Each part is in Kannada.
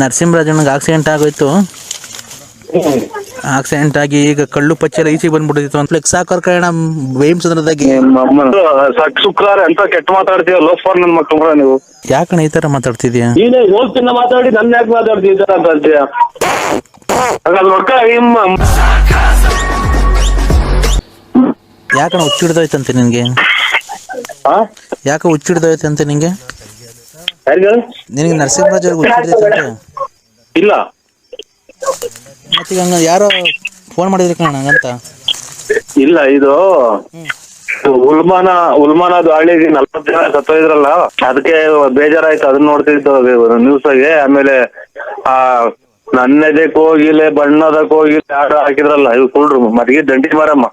ನರಸಿಂಹರಾಜಣ್ಣಗೆ ಆಕ್ಸಿಡೆಂಟ್ ಆಗೋಯ್ತು. ಆಕ್ಸಿಡೆಂಟ್ ಆಗಿ ಈಗ ಕಳ್ಳು ಪಚ್ಚೆ ಈಚೆಗೆ ಬಂದ್ಬಿಟ್ಟಿತ್ತು ಅಂತ. ಫ್ಲೆಕ್ಸ್ ಹಾಕೋರ್ ಕಾರಣ ವೇಮ್ಸಂದ್ರದಾಗಿ ಸಕ್ ಶುಕ್ರವಾರ ಎಂತ ಕೆಟ್ಟ ಮಾತಾಡ್ತೀಯ ಲೋಫರ್ ನನ್ ಮಕ್ಳು ನೀವು. ಯಾಕಣ್ಣ ಈ ತರ ಮಾತಾಡ್ತಿದ್ಯಾ? ನೀನೇ ಹೋಗ್ತಿನ ಮಾತಾಡಿ ನನ್ನ ಯಾಕೆ ಮಾತಾಡ್ತಿದ್ದ ಅಂತ ಅಂತೀಯ? ಹಾಗಾದ್ರೆ ರೊಕ್ಕ ನಿಮ್ಮ ಯಾಕಣ್ಣ ಹುಚ್ಚಿಡ್ದೋಯ್ತಂತೆ ನಿನ್ಗೆ? ಯಾಕೆ ಹುಚ್ಚಿಡ್ದೋಯ್ತಂತೆ ನಿಂಗೆ ನಿನಗೆ ನರಸಿಂಹರಾಜ್ ಅವ್ರಿಗೆ ಇಲ್ಲ. ಮತ್ತೆ ಹಂಗ ಯಾರೋ ಫೋನ್ ಮಾಡಿದ್ರು ಕಣ ಹಂಗಂತ? ಇಲ್ಲ ಇದು ಉಲ್ಮಾನ ಉಲ್ಮಾನ ದಾಳಿ ನಲ್ವತ್ ಜನ ಸತ್ತೋಯ್ದ್ರಲ್ಲ ಅದಕ್ಕೆ ಬೇಜಾರಾಯ್ತು ಅದನ್ನ ನೋಡ್ತಿದ್ದು ನ್ಯೂಸ್ ಆಗಿ. ಆಮೇಲೆ ಆ ನನ್ನೆದೆ ಕೋಗಿಲೆ ಬಣ್ಣದ ಕೋಗಿಲೆ ಆಡ ಹಾಕಿದ್ರಲ್ಲ ಇದು ಕುಳ್ರು ಮದಿಗೆ ದಂಡಿ ಮಾರಮ್ಮ.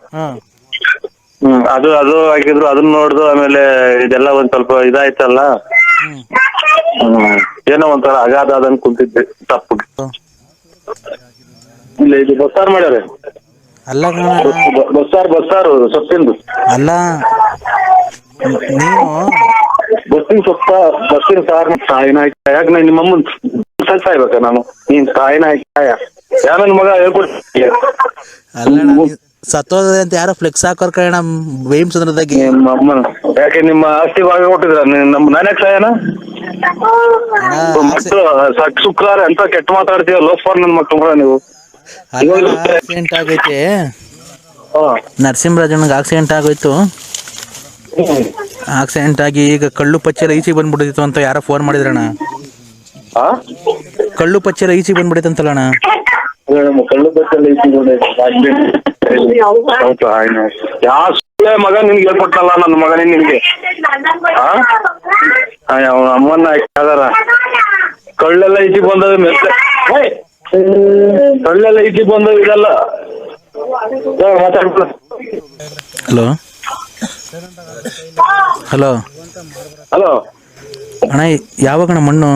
ಹ್ಮ್ ಅದು ಅದು ಹಾಕಿದ್ರು ಅದನ್ನ ನೋಡ್ದು ಆಮೇಲೆ ಇದೆಲ್ಲ ಒಂದ್ ಸ್ವಲ್ಪ ಇದಾಯ್ತಲ್ಲ. ಏನೋ ಒಂಥರ ಅಗಾಧ ಆದಂಗ್ ಕುಂತಿದ್ದೆ ತಪ್ಪು. ಇಲ್ಲ ಇದು ಬಸ್ಸಾರ್ ಮಾಡ್ಯಾರೆ. ಅಲ್ಲ ಕಣ. ಬ- ಬಸ್ಸಾರ್ ಬಸ್ಸಾರು ಸೊಪ್ಪಿಂದು. ಅಲ್ಲ ನೀನು ಬಸ್ಸಿನ ಸೊಪ್ಪ ಬಸ್ಸಿನ ಸಾರ್ ಆಯ್ತಾ ಯಾಕೆ ನಾನು ನಿಮ್ಮ ಅಮ್ಮನ್ ಸಾಯ್ಬೇಕ ನಾನು? ನೀನ್ ಕಾಯ. ಯಾವ ನನ್ ಮಗ ಹೇಳ್ಕೊಡ್ತೀನಿ ಸತ್ತೋದೆ ಅಂತ ಯಾರೋ ಫ್ಲೆಕ್ಸ್ ಹಾಕೋರ್ ವೇಮ್ಸಂದ್ರದಾಗಿ ನಿಮ್ಮ ಅಮ್ಮನ ಯಾಕೆ ನಿಮ್ಮ ಆಸ್ತಿ ಭಾಗ ಕೊಟ್ಟಿದ್ರ? ನಮ್ಮ ನಾನ್ಯಾಕ್ ಸಾಯನ ಮಕ್ಕಳು ಸಕ್ ಶುಕ್ರವಾರ ಎಂತ ಕೆಟ್ಟ ಮಾತಾಡ್ತೀಯ ಲೋಫರ್ ನನ್ ಮಕ್ಕಳು ನೀವು. ಆಕ್ಸಿಡೆಂಟ್ ಆಗೈತೆ ನರಸಿಂಹರಾಜನಿಗೆ ಆಕ್ಸಿಡೆಂಟ್ ಆಗೋಯ್ತು. ಆಕ್ಸಿಡೆಂಟ್ ಆಗಿ ಈಗ ಕಳ್ಳು ಪಚ್ಚೆಲ್ಲ ಈಚೆಗೆ ಬಂದ್ಬಿಟ್ಟಿತ್ತು ಅಂತ ಯಾರೋ ಫೋನ್ ಮಾಡಿದ್ರಣ್ಣ. ಆ? ಕಳ್ಳು ಪಚ್ಚೆಲ್ಲ ಈಚೆಗೆ ಬಂದ್ಬಿಡ್ತಂತಲ್ಲಣ್ಣ ನಮ್ಮ ಕಳ್ಳು ಆಯ್ತು. ಯಾ ಸುಳ್ಳೆ ಮಗ ನಿನ್ಗೆ ಹೇಳ್ಕೊಟ್ಟಲ್ಲ ನನ್ನ ಮಗನೇ ನಿನ್ಗೆ? ಅವನ ಅಮ್ಮನ್ನ ಹಾಕ್ಯಾದಾರ ಕಳ್ಳೆಲ್ಲ ಇಟ್ಟಿ ಬಂದದ ಮೆತ್ತ! ಕಳ್ಳೆಲ್ಲ ಇಟ್ಟಿ ಬಂದದ ಇದೆಲ್ಲ. ಮಾತಾಡ್ಬಿಡ. ಹಲೋ? ಹಲೋ? ಹಲೋ? ಅಣ್ಣ ಯಾವಾಗಣ್ಣ ಮಣ್ಣು?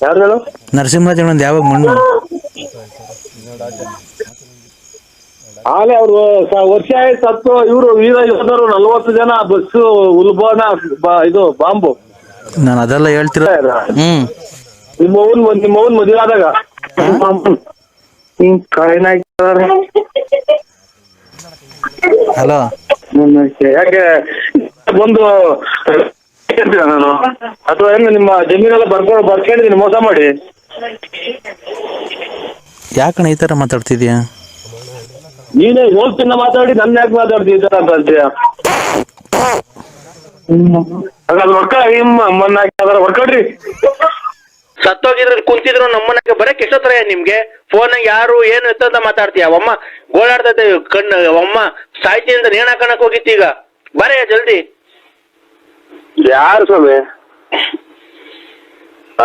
ಯಾರು ಹೇಳು? ನರಸಿಂಹರಾಜಣ್ಣಂದು ಯಾವಾಗ ಮಣ್ಣು? ಆಲೆ ಅವ್ರು ವರ್ಷ ಆಯ್ತು ಸತ್ತು ಇವರು ವೀರ ಯೋಧರು ನಲ್ವತ್ತು ಜನ ಬಸ್ ಉಲ್ಬಾನ ಇದು ಬಾಂಬು. ನಾನು ಅದೆಲ್ಲ ಹೇಳ್ತಿರ ಹ್ಮ್. ನಿಮ್ಮ ಅವ್ವನ್ ನಿಮ್ಮ ಅವ್ವನ್ ಮದುವೆ ಆದಾಗ. ಹಲೋ. ಯಾಕೆ ಒಂದು ನಾನು ಅಥವಾ ಏನು ನಿಮ್ಮ ಜಮೀನೆಲ್ಲ ಬರ್ಕೊಂಡು ಬರ್ಕೊಂಡಿದ್ದೀನಿ ಮೋಸ ಮಾಡಿ. ಯಾಕಣ್ಣ ಈ ಥರ ಮಾತಾಡ್ತಿದ್ಯಾ? ನೀನೇ ಹೋಗ್ತಿನ ಮಾತಾಡಿ ನನ್ನ ಯಾಕೆ ಮಾತಾಡ್ತಿದ್ದೀರ ಅಂತ ಅಂತೀಯ? ಹಾಗಾದ್ರೆ ರೊಕ್ಕ ನಿಮ್ಮ ಹೊರ್ಕೊಡ್ರಿ. ಸತ್ತೋಗಿದ್ರು ಕುಂತಿದ್ರು ನಮ್ಮನ್ನ ಬರಕ್ ಎಷ್ಟೊತ್ತರ ನಿಮ್ಗೆ? ಫೋನ್ ಯಾರು ಏನು ಎತ್ತಂತ ಮಾತಾಡ್ತೀಯ? ಅಮ್ಮ ಗೋಳಾಡ್ತೈತೆ ಕಣ್ಣು ಅಮ್ಮ ಸಾಯ್ತಿ ಅಂತ ನೇಣ ಹಾಕಣಕ್ ಹೋಗಿತ್ತು ಈಗ? ಬರೇ ಜಲ್ದಿ. ಯಾರು ಸ್ವಾಮಿ?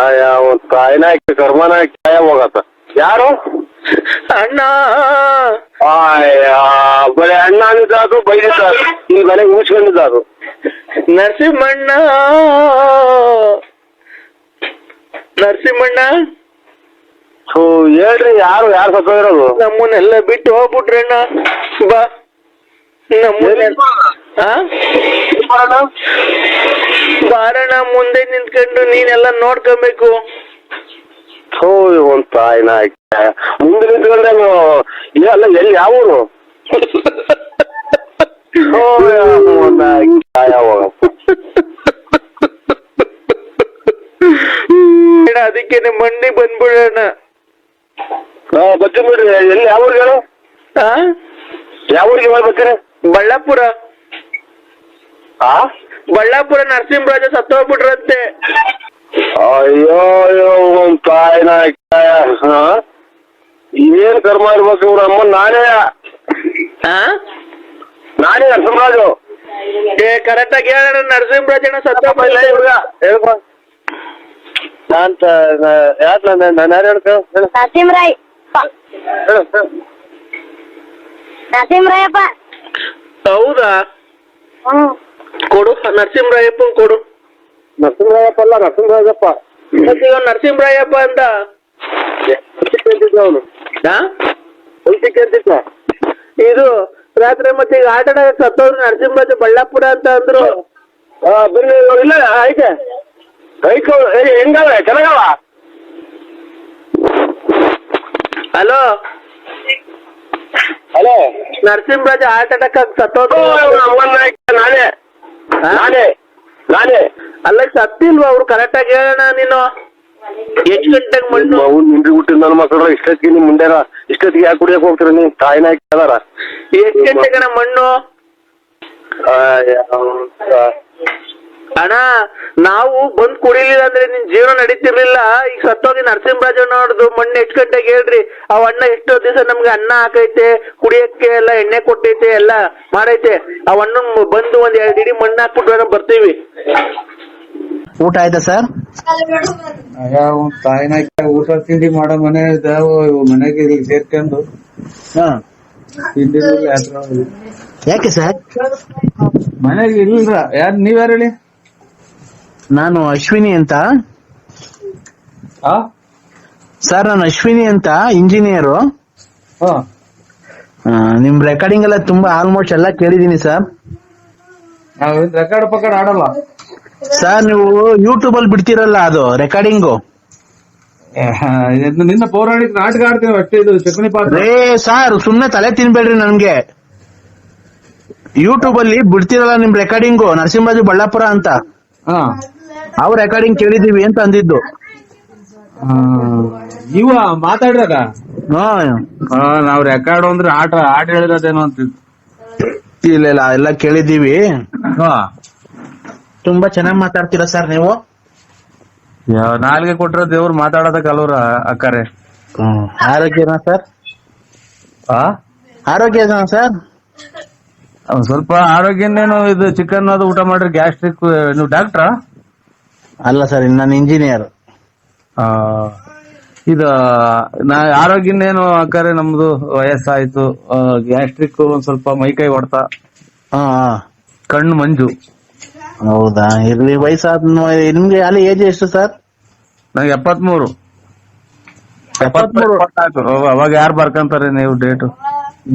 ಆಯಾ ಒಂದ್ ಕಾಯಿನ ಹಾಕಿ ಕರ್ಮನ ಹಾಕಿ ಕಾಯ ಹೋಗತ್ತ. ಯಾರು? ಅಣ್ಣ. ಆಯ ಬರೀ ಅಣ್ಣ ಅಂದಿದ್ದಾದ್ರು ಬೈದಿದ್ದಾರು ಈ ಮನೆ ಮುಚ್ಕೊಂಡಿದ್ದಾದ್ರು ನರಸಿಂಹಣ್ಣ. ನರಸಿಂಹಣ್ಣ. ಹೇಳ್ರಿ ಯಾರು ಯಾರು ಸತ್ತೋಗಿರೋದು ನಮ್ಮನ್ನೆಲ್ಲ ಬಿಟ್ಟು ಹೋಗ್ಬಿಟ್ರಣ್ಣ ಬಾ. ನಮ್ಮನ್ನೆಲ್ಲ ಆ? ಬಾರಣ್ಣ ಮುಂದೆ ನಿಂತ್ಕೊಂಡು ನೀನೆಲ್ಲ ನೋಡ್ಕೊಬೇಕು. ಥೋ ಒಂದು ತಾಯಿನ ಮುಂದೆ ನಿಂತ್ಕೊಂಡೆ ಅಲ್ಲ ಎಲ್ಲಿ ಯಾವ ಊರು ಅದಕ್ಕೆ ಮಂಡಿ ಬಂದ್ಬಿಡೋಣ ಬರ್ತೀನಿ ಬಿಡ್ರಿ ಎಲ್ಲಿ ಯಾವ ಊರಿಗೆ ಹೇಳು? ಆ? ಯಾವ ಊರಿಗೆ ಹೋಗಿ ಬಳ್ಳಾಪುರ. ಆ? ಬಳ್ಳಾಪುರ ನರಸಿಂಹರಾಜ ಸತ್ತೋಗ್ಬಿಟ್ರಂತೆ. ಅಯ್ಯೋ ಅಯ್ಯೋ ಒಂದ್ ತಾಯಿನ ಹಾ? ಏನ್ ಕರ್ಮ ಇರ್ಬೇಕು ಇವ್ರ ಅಮ್ಮ? ನಾನೇ. ಆ? ನಾನೇ ನರಸಿಂಹರಾಜು ಏ ಕರೆಕ್ಟ್ ಆಗಿ ಹೇಳೋಣ ನರಸಿಂಹರಾಜಣ್ಣ ಇಲ್ಲ ಸತ್ತೋಗ್ಬಿಟ್ಟ ಇವ್ಗ ಹೇಳ್ಕೊ ನಾನ್ ಯಾಕೆ ನಾನು ಯಾರು ಹೇಳ್ಕೊ? ಹೇಳು. ನರಸಿಂಹರಾಯ್. ನರಸಿಂಹರಾಯಪ್ಪ. ಹೌದಾ? ಕೊಡು ನರಸಿಂಹರಾಯಪ್ಪ ಕೊಡು. ನರಸಿಂಹರಾಜಪ್ಪ ಅಲ್ಲ ನರಸಿಂಹರಾಜಪ್ಪ ಮತ್ತೆ ಇವ ನರಸಿಂಹರಾಯಪ್ಪ ಅಂತ ಅವನು? ಉಲ್ಟಿಕೆ ಅಂತಿದ್ದ ಇದು ರಾತ್ರಿ ಮತ್ತೆ ಈಗ ಆಟ ಆಡಕ್ ಸತ್ತವ್ರು ನರಸಿಂಹರಾಜ ಬಳ್ಳಾಪುರ ಅಂತ ಅಂದ್ರು. ಆ, ಇಲ್ಲ ಐತೆ ಹೆಂಗವ ಚೆನ್ನಾಗವ? ಹಲೋ? ಹಲೋ? ನರಸಿಂಹರಾಜ ಆಟ ಸತ್ತೋದು ನಾನೇ. ಹಾ? ನಾನೇ. ನಾನೇ. ಅಲ್ಲ ಸತ್ತಿಲ್ವ ಅವ್ರು? ಕರೆಕ್ಟ್ ಆಗಿ ಹೇಳೋಣ ನೀನು. ಎಷ್ಟು ಗಂಟೆಗೆ ಮಣ್ಣು? ಅವ್ನು ನಿಂದ್ರಿ ಬಿಟ್ಟಿದ್ ನನ್ನ ಮಕ್ಕಳು ಇಷ್ಟೊತ್ತಿಗೆ ನಿಮ್ ಮುಂದೆ ಇಷ್ಟೊತ್ತಿಗೆ ಯಾಕೆ ಕುಡಿಯಕ್ ಹೋಗ್ತೀರ ನೀನ್ ತಾಯಿನ ಕೇಳಾರ ಎಷ್ಟು ಗಂಟೆಗಣ ಮಣ್ಣು? ಅಣ್ಣ ನಾವು ಬಂದ್ ಕುಡಿಲಿಲ್ಲ ಅಂದ್ರೆ ನಿನ್ ಜೀವನ ನಡೀತಿರ್ಲಿಲ್ಲ. ಈಗ ಸತ್ತೋಗಿ ನರಸಿಂಹರಾಜ ನೋಡುದು ಮಣ್ಣು ಎಷ್ಟು ಗಂಟೆಗೆ ಹೇಳ್ರಿ? ಅವ್ ಅಣ್ಣ ಎಷ್ಟೋ ದಿವಸ ನಮ್ಗೆ ಅನ್ನ ಹಾಕೈತೆ ಕುಡಿಯಕ್ಕೆ ಎಲ್ಲ ಎಣ್ಣೆ ಕೊಟ್ಟೈತೆ ಎಲ್ಲ ಮಾಡೈತೆ. ಅವ್ ಅಣ್ಣ ಬಂದು ಒಂದ್ ಎರಡ್ ಇಡೀ ಮಣ್ಣು ಹಾಕ್ಬಿಟ್ಟು ಬರ್ತೀವಿ. ಊಟ ಆಯ್ತಾ ಸರ್? ಯಾವ ತಾಯಿನ ಊಟ ತಿಂಡಿ ಮಾಡೋ ಮನೆ ಇದಾವ ಮನೆಗೆ ಇಲ್ಲಿ ಸೇರ್ಕೊಂಡು. ಹಾ. ತಿಂಡಿ ಯಾಕೆ ಸರ್? ಮನೆಗೆ ಇಲ್ಲ ಯಾರ್ ನೀವ್ ಯಾರು ಹೇಳಿ? ನಾನು ಅಶ್ವಿನಿ ಅಂತ. ಸರ್ ನಾನು ಅಶ್ವಿನಿ ಅಂತ ಇಂಜಿನಿಯರು ಹಾ. ನಿಮ್ ರೆಕಾರ್ಡಿಂಗ್ ಎಲ್ಲ ತುಂಬಾ ಆಲ್ಮೋಸ್ಟ್ ಎಲ್ಲ ಕೇಳಿದೀನಿ ಸರ್ ನಾವ್ ರೆಕಾರ್ಡ್ ಪಕ್ಕಡ್ ಆಡಲ್ಲ. ಸರ್ ನೀವು ಯೂಟ್ಯೂಬ್ ಅಲ್ಲಿ ಬಿಡ್ತಿರಲ್ಲ ಅದು ರೆಕಾರ್ಡಿಂಗು ನಿನ್ನ ಪೌರಾಣಿಕ ನಾಟಕ ಆಡ್ತೀವಿ ಅಷ್ಟೇ ಇದು ಚಕಣಿ ಪಾತ್ರ. ಏ ಸರ್ ಸುಮ್ನೆ ತಲೆ ತಿನ್ಬೇಡ್ರಿ ನನ್ಗೆ. ಯೂಟ್ಯೂಬ್ ಅಲ್ಲಿ ಬಿಡ್ತಿರಲ್ಲ ನಿಮ್ ರೆಕಾರ್ಡಿಂಗು ನರಸಿಂಹಾಜು ಬಳ್ಳಾಪುರ ಅಂತ. ಹಾ ಅವ್ ರೆಕಾರ್ಡಿಂಗ್ ಕೇಳಿದೀವಿ ಅಂತ ಅಂದಿದ್ದು. ಇವ ಮಾತಾಡ್ರಾಗ ಹಾ. ಆ, ನಾವ್ ರೆಕಾರ್ಡ್ ಅಂದ್ರೆ ಆಟ ಆಟ ಹೇಳಿರೋದೇನೋ ಅಂತ ಇಲ್ಲ ಇಲ್ಲ ಎಲ್ಲ ಕೇಳಿದೀವಿ ಹಾ. ತುಂಬಾ ಚೆನ್ನಾಗಿ ಮಾತಾಡ್ತೀರಾ ಸರ್ ನೀವು? ಯಾವ ನಾಲ್ಗೆ ಕೊಟ್ರ ದೇವ್ರು ಮಾತಾಡೋದಕ್ಕೆ ಅಲ್ವ್ರ ಅಕ್ಕಾರೆ. ಆರೋಗ್ಯನಾ ಸರ್? ಆ? ಆರೋಗ್ಯನಾ ಸರ್? ಒಂದ್ ಸ್ವಲ್ಪ ಆರೋಗ್ಯನೇನು ಇದು ಚಿಕನ್ ಅದು ಊಟ ಮಾಡ್ರಿ ಗ್ಯಾಸ್ಟ್ರಿಕ್ ನೀವು ಡಾಕ್ಟ್ರಾ ಅಲ್ಲ ಸರ್ ನಾನು ಇಂಜಿನಿಯರ್ ಇದು ನಾ ಆರೋಗ್ಯನೇನು ಅಕ್ಕಾರೆ ನಮ್ದು ವಯಸ್ಸಾಯ್ತು. ಗ್ಯಾಸ್ಟ್ರಿಕ್ ಒಂದ್ ಸ್ವಲ್ಪ ಮೈಕೈ ಹೊಡ್ತ ಹಾ. ಕಣ್ಣು ಮಂಜು. ಹೌದಾ? ಇರ್ಲಿ ವಯಸ್ಸಾದ ನಿಮ್ಗೆ ಅಲ್ಲಿ ಏಜ್ ಎಷ್ಟು ಸರ್? ನಂಗೆ ಎಪ್ಪತ್ಮೂರು. ಎಪ್ಪತ್ಮೂರು. ಅವಾಗ ಯಾರು ಬರ್ಕಂತಾರೆ ನೀವು ಡೇಟು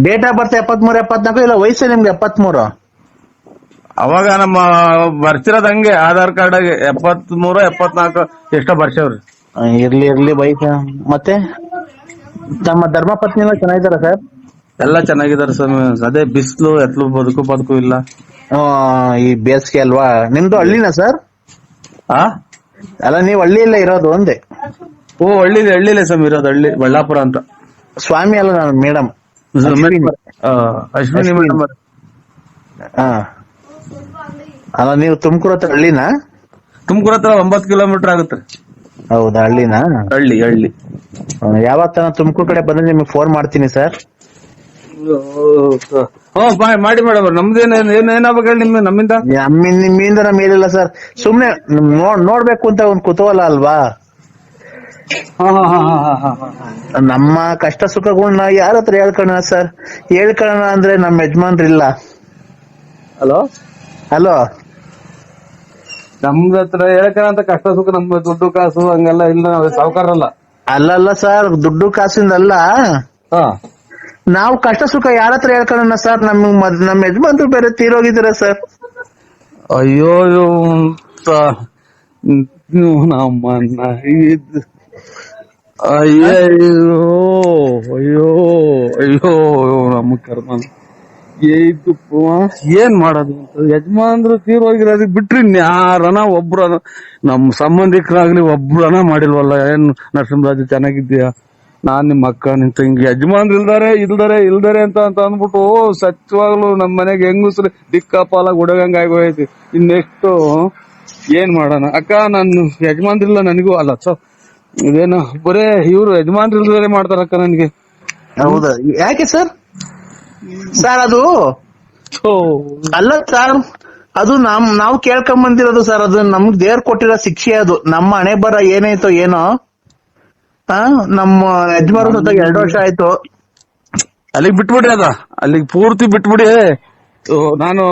ಡೇಟ್ ಆಫ್ ಬರ್ತ್ ಎಪ್ಪತ್ಮೂರು ಎಪ್ಪತ್ನಾಲ್ಕು ಇಲ್ಲ ವಯಸ್ಸು ನಿಮ್ಗೆ ಎಪ್ಪತ್ಮೂರು? ಅವಾಗ ನಮ್ಮ ಬರ್ತಿರೋದ್ ಹಂಗೆ ಆಧಾರ್ ಕಾರ್ಡ್ ಎಪ್ಪತ್ಮೂರು ಎಪ್ಪತ್ನಾಲ್ಕು ಎಷ್ಟೋ ಬರ್ಸವ್ರಿ. ಆ, ಇರ್ಲಿ ಇರ್ಲಿ ಬೈಕ್ ಮತ್ತೆ? ನಮ್ಮ ಧರ್ಮಪತ್ನಿ ಎಲ್ಲ ಚೆನ್ನಾಗಿದ್ದಾರ ಸರ್? ಎಲ್ಲ ಚೆನ್ನಾಗಿದ್ದಾರೆ ಸ್ವಾಮಿ. ಅದೇ ಬಿಸಿಲು ಎತ್ಲು ಬದುಕು ಬದುಕು ಇಲ್ಲ. ಈ ಬೇಸಿಗೆ ಅಲ್ವಾ? ನಿಮ್ದು ಹಳ್ಳಿನಾ ಸರ್? ಆ? ಅಲ್ಲ ನೀವು ಹಳ್ಳಿಯಲ್ಲೇ ಇರೋದು ಒಂದೇ? ಓ ಹಳ್ಳಿ ಹಳ್ಳಿಲೇ ಸ್ವಾಮಿ ಇರೋದು ಹಳ್ಳಿ ಬಳ್ಳಾಪುರ ಅಂತ. ಸ್ವಾಮಿ ಅಲ್ಲ ನಾನು ಮೇಡಮ್. ಆ, ಅಶ್ವಿನಿ ಮೇಡಮ್. ಹಾ ಅಲ್ಲ ನೀವು ತುಮಕೂರು ಹತ್ರ ಹಳ್ಳಿನಾ? ತುಮಕೂರು ಹತ್ರ ಒಂಬತ್ತು ಕಿಲೋಮೀಟರ್ ಆಗುತ್ತೆ. ಹೌದಾ ಹಳ್ಳಿನಾ? ಹಳ್ಳಿ ಹಳ್ಳಿ. ಯಾವತ್ತ ತುಮಕೂರು ಕಡೆ ಬಂದ್ರೆ ನಿಮಗೆ ಫೋನ್ ಮಾಡ್ತೀನಿ ಸರ್. ಹ್ಞೂ ಮಾಡಿ ಮೇಡಮ್ ನಮ್ದೇನ್ ಏನು ಏನಾಗ್ಬೇಕು ಹೇಳಿ ನಿಮ್ ನಮ್ಮಿಂದ? ನಮ್ಮಿಂದ ನಿಮ್ಮಿಂದ ನಮ್ ಏನಿಲ್ಲ ಸರ್. ಸುಮ್ನೆ ನೋಡ್ ನೋಡ್ಬೇಕು ಅಂತ ಒಂದು ಕುತೂಹಲ ಅಲ್ವಾ? ನಮ್ಮ ಕಷ್ಟ ಸುಖಗಳನ್ನ ಯಾರ ಹತ್ರ ಹೇಳ್ಕೋಣ ಸರ್? ಹೇಳ್ಕೊಳ್ಳೋಣ ಅಂದ್ರೆ ನಮ್ಮ ಯಜಮಾನ್ರಿಲ್ಲ. ಹಲೋ? ಹಲೋ? ನಮ್ದ ಹತ್ರ ಹೇಳ್ಕಂತ ಕಷ್ಟ ಸುಖ ನಮ್ಮ ದುಡ್ಡು ಕಾಸು ಹಂಗೆಲ್ಲ ಇಲ್ಲ ನಾವು ಸಾವುಕಾರಲ್ಲ. ಅಲ್ಲಲ್ಲ ಸರ್ ದುಡ್ಡು ಕಾಸಿಂದಲ್ಲ. ಹಾ. ನಾವು ಕಷ್ಟ ಸುಖ ಯಾರ ಹತ್ರ ಹೇಳ್ಕೊಳ್ಳೋಣ ಸರ್? ನಮ್ ನಮ್ ನಮ್ಮ ಯಜಮಾನ್ರು ಬೇರೆ ತೀರೋಗಿದ್ದೀರ ಸರ್. ಅಯ್ಯೋ ಅಂತ. ನಮ್ಮನ್ನ ಇದ್. ಅಯ್ಯೋ ಅಯ್ಯೋ ಅಯ್ಯೋ ನಮ್ಮ ಕರ್ಮ ಏನ್ ಮಾಡೋದು ಅಂತ. ಯಜಮಾನ್ರು ಅದಕ್ಕೆ ಬಿಟ್ರಿ ಯಾರನ ಒಬ್ರನ. ನಮ್ ಸಂಬಂಧಿಕರಾಗ್ಲಿ ಒಬ್ರನ ಮಾಡಿಲ್ವಲ್ಲ, ಏನ್ ನರಸಿಂಹರಾಜು ಚೆನ್ನಾಗಿದ್ದೀಯಾ? ನಾನ್ ನಿಮ್ಮ ಅಕ್ಕ, ನಿನ್ ತಂಗಿ. ಯಜಮಾನ್ರು ಇಲ್ದಾರೆ ಇಲ್ದಾರೆ ಇಲ್ದಾರೆ ಅಂತ ಅಂತ ಅಂದ್ಬಿಟ್ಟು ಸತ್ಯವಾಗ್ಲು ನಮ್ ಮನೆಗೆ ಹೆಂಗಸ್ರು ದಿಕ್ಕಾಪಾಲ ಗುಡಗಂಗ ಆಗೋಯ್ತು. ಇನ್ನೆಷ್ಟು ಏನ್ ಮಾಡೋಣ? ಅಕ್ಕ, ನಾನು ಯಜಮಾನ್ರಿಲ್ಲ ನನಗೂ. ಅಲ್ಲ ಸೊ ಇದೇನು, ಬರೇ ಇವ್ರು ಇಲ್ದಾರೆ ಮಾಡ್ತಾರಕ್ಕ ನನ್ಗೆ. ಹೌದಾ? ಯಾಕೆ ಸರ್? ಸರ್ ಅದು. ಅಲ್ಲ ಸರ್ ಅದು ನಮ್ ನಾವು ಕೇಳ್ಕೊಂಡ್ ಬಂದಿರೋದು ಸರ್ ಅದು ನಮ್ಗ್ ದೇವ್ರ ಕೊಟ್ಟಿರೋ ಶಿಕ್ಷೆ ಅದು. ನಮ್ಮ ಹಣೆ ಬರ ಏನಾಯ್ತೋ ಏನೋ. ಆ ನಮ್ಮ ಯಜಮಾನ ಎರಡು ವರ್ಷ ಆಯ್ತು. ಅಲ್ಲಿಗೆ ಬಿಟ್ಬಿಡಿ ಅದ. ಅಲ್ಲಿಗೆ ಪೂರ್ತಿ ಬಿಟ್ಬಿಡಿ. ನಾನು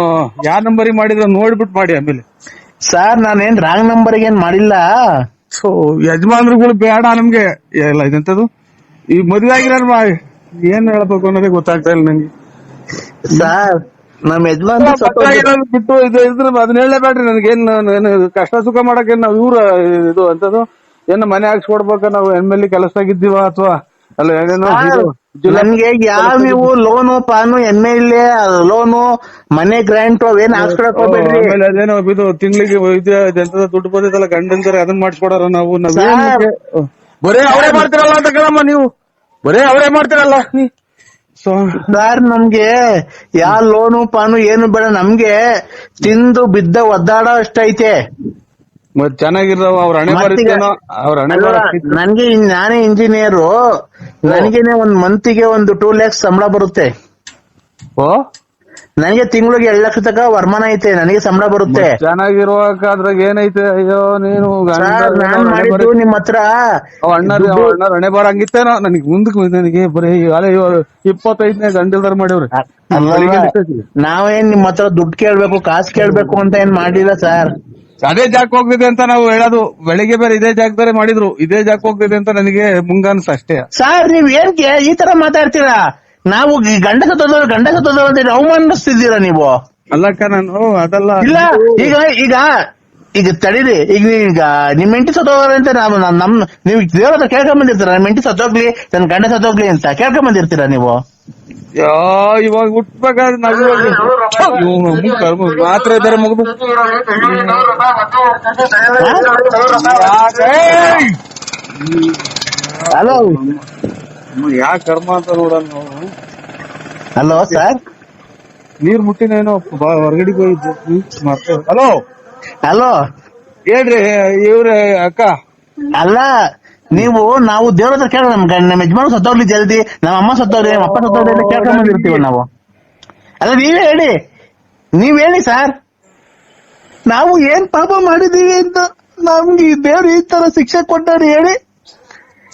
ಯಾವ ನಂಬರಿಗೆ ಮಾಡಿದ್ರೆ ನೋಡ್ಬಿಟ್ಟು ಮಾಡಿ ಆಮೇಲೆ. ಸರ್ ನಾನೇನ್ ರಾಂಗ್ ನಂಬರ್ ಏನ್ ಮಾಡಿಲ್ಲ. ಸೊ ಯಜಮಾನ್ರುಗಳು ಬೇಡ ನಮ್ಗೆ. ಎಲ್ಲ ಇದೆಂತದು. ಈ ಮದ್ವೆ ಆಗಿರಲ್ವಾ ಏನ್ ಹೇಳ್ಬೇಕು ಅನ್ನೋದೇ ಗೊತ್ತಾಗ್ತಾ ಇಲ್ಲ ನಂಗೆ. ಸರ್ ನಮ್ ಯಜಮಾನ್ ಬಿಟ್ಟು ಇದು ಇದ್ರ ಅದನ್ನ ಹೇಳಲೇಬೇಡ್ರಿ ನನಗೆ ಏನ್ ಕಷ್ಟ ಸುಖ ಮಾಡಕ್ಕೆ ನಾವು ಇವ್ರ ಇದು ಅಂತದು ಏನ್ ಮನೆ ಹಾಕ್ಸ್ಕೊಡ್ಬೇಕ ನಾವು? ಎಂ ಎಲ್ ಕೆಲಸ ಆಗಿದ್ದೀವ ಅಥವಾ ಅಲ್ಲ ಏನೇನೋ ಇದು ಜಿಲ್ಲಾ- ನನ್ಗೆ ಯಾವ ನೀವು ಲೋನು ಪಾನು ಎಂ ಎಲ್ ಎ ಲೋನು ಮನೆ ಗ್ರಾಂಟ್ ಅವೇನ್ ಹಾಕ್ಸ್ಕೊಡಕ್ ಹೋಗ್ಬೇಡ್ರಿ. ಆಮೇಲೆ ಅದೇನೋ ಇದು ತಿಂಗಳಿಗೆ ಇದು ಎಂತದ ದುಡ್ಡು ಬಂದಿದ್ದಲ್ಲ ಗಂಡಂದ್ರೆ ಅದನ್ನ ಮಾಡಿಸ್ಕೊಡಾರ ನಾವು. ಬರೇ ಅವರೇ ಮಾಡ್ತಿರಲ್ಲ ಅಂತ ಕೇಳಮ್ಮ ನೀವು. ಬರೇ ಅವರೇ ಮಾಡ್ತಿರಲ್ಲ? ಸರ್ ನಮ್ಗೆ ಯಾ ಲೋನು ಪಾನು ಏನು ಬೇಡ ನಮ್ಗೆ ತಿಂದು ಬಿದ್ದ ಒದ್ದಾಡೋ ಅಷ್ಟೈತೆ. ಮತ್ ಚೆನ್ನಾಗಿರೋ ಅವ್ರ ಹಣೆ ಅವ್ರ ಹಣೆ ನನ್ಗೆ ನಾನೇ ಇಂಜಿನಿಯರು ನನ್ಗೆನೆ ಒಂದ್ ಮಂತಿಗೆ ಒಂದು ಟೂ ಲ್ಯಾಕ್ಸ್ ಸಂಬಳ ಬರುತ್ತೆ. ಓ? ನನಗೆ ತಿಂಗಳಿಗೆ ಎರಡ್ ಲಕ್ಷ ತನಕ ವರಮಾನ ಐತೆ ನನಗೆ ಸಂಬಳ ಬರುತ್ತೆ. ಚೆನ್ನಾಗಿರುವಾಗ ಅದ್ರಾಗ ಏನೈತೆ? ಅಯ್ಯೋ ನೀನು ಸರ್ ನಾನ್ ಮಾಡಿದ್ದು ನಿಮ್ ಹತ್ರ ಅಣ್ಣ ಹಣೆ ಬರ ಹಂಗಿತ್ತೇನೋ? ನನಗೆ ಮುಂದಕ್ಕೆ ನನಗೆ ಬರೀ ಅಲೆ ಇಪ್ಪತ್ತೈದನೇ ಗಂಡಲ್ದಾರ ಮಾಡಿವ್ರಿ. ನಾವೇನ್ ನಿಮ್ ಹತ್ರ ದುಡ್ಡು ಕೇಳ್ಬೇಕು ಕಾಸು ಕೇಳ್ಬೇಕು ಅಂತ ಏನ್ ಮಾಡಿಲ್ಲ ಸರ್. ಅದೇ ಜಾಕ್ ಹೋಗ್ತಿದೆ ಅಂತ ನಾವು ಹೇಳೋದು. ಬೆಳಿಗ್ಗೆ ಬೇರೆ ಇದೇ ಜಾಗದಲ್ಲಿ ಮಾಡಿದ್ರು. ಇದೇ ಜಾಕ್ ಹೋಗ್ತಿದೆ ಅಂತ ನನಗೆ ಮುಂಗಾನ್ಸ ಅಷ್ಟೇ. ಸರ್ ನೀವ್ ಏನ್ ಈ ತರ ಮಾತಾಡ್ತೀರಾ? ನಾವು ಈ ಗಂಡ ಗಂಡಸ ಗಂಡ ಸತ್ತೋದವ್ರು ಅಂತ ಹೇಳಿ ಅವಮಾನಿಸ್ತಿದ್ದೀರಾ ನೀವು? ಅಲ್ಲಕ್ಕ ನಾನು ಅದಲ್ಲ. ಇಲ್ಲ ಈಗ ಈಗ ಈಗ ತಡೀರಿ. ಈಗ ಈಗ ನಿಮ್ ಮೆಂಟಿ ಸತ್ತೋಗ್ರಿ ಅಂತ ನಾವು ನಮ್- ನೀವ್ ದೇವ್ರ ಹತ್ರ ಕೇಳ್ಕೊಂಡ್ ಬಂದಿರ್ತೀರ? ನಮ್ ಎಂಟಿ ಸತ್ತೋಗ್ಲಿ ನನ್ ಗಂಡ ಸತ್ತೋಗ್ಲಿ ಅಂತ ಕೇಳ್ಕೊಂಡ್ ಬಂದಿರ್ತೀರಾ ನೀವು? ಯಾ, ಇವಾಗ ಹುಟ್ಬೇಕಾದ್ರೆ ನಾವ್ ಕರ್ಮ ಮಾತ್ರ ಇದಾರೆ ಮಗದು ಹಲೋ? ಯಾ ಕರ್ಮ ಅಂತ ನೋಡೋಣ ಹಲೋ ಸರ್ ನೀರ್ ಮುಟ್ಟಿನೇನೋ ಹೊರಗಡೆ ಹೋಗಿದ್ದು ಹಲೋ ಹಲೋ ಹೇಳ್ರಿ ಇವ್ರೆ ಅಕ್ಕ. ಅಲ್ಲ ನೀವು ನಾವು ದೇವ್ರ ಹತ್ರ ಕೇಳ ನಮ್ ಗಂಡ ನಮ್ಮ ಯಜಮಾನ ಸತ್ತೋಗ್ಲಿ ಜಲ್ದಿ ನಮ್ಮ ಅಮ್ಮ ಸತ್ತೋಗ್ಲಿ ನಮ್ಮ ಅಪ್ಪ ಸತ್ತೋಗ್ಲಿ ಅಂತ ಕೇಳ್ಕೊಂಡ್ ಬಂದಿರ್ತೀವಿ ನಾವು. ಅಲ್ಲ ನೀವೇ ಹೇಳಿ. ನೀವ್ ಹೇಳಿ ಸರ್ ನಾವು ಏನ್ ಪಾಪ ಮಾಡಿದೀವಿ ಅಂತ ನಮ್ಗೆ ದೇವ್ರು ಈ ತರ ಶಿಕ್ಷೆ ಕೊಟ್ಟಾರೆ ಹೇಳಿ.